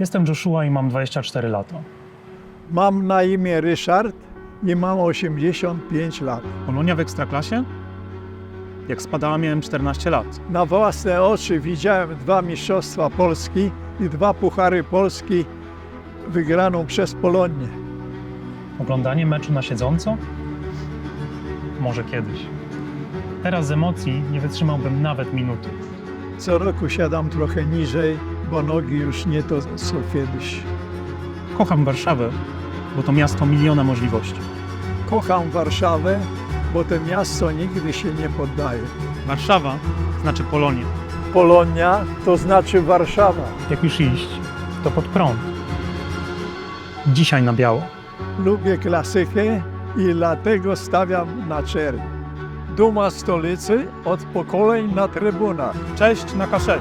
Jestem Joshua i mam 24 lata. Mam na imię Ryszard i mam 85 lat. Polonia w Ekstraklasie? Jak spadała miałem 14 lat. Na własne oczy widziałem dwa mistrzostwa Polski i dwa puchary Polski wygraną przez Polonię. Oglądanie meczu na siedząco? Może kiedyś. Teraz z emocji nie wytrzymałbym nawet minuty. Co roku siadam trochę niżej, bo nogi już nie to co kiedyś. Kocham Warszawę, bo to miasto miliona możliwości. Kocham Warszawę, bo to miasto nigdy się nie poddaje. Warszawa znaczy Polonia. Polonia to znaczy Warszawa. Jak już iść, to pod prąd. Dzisiaj na biało. Lubię klasykę i dlatego stawiam na czerń. Duma stolicy od pokoleń na trybunach. Cześć na K6.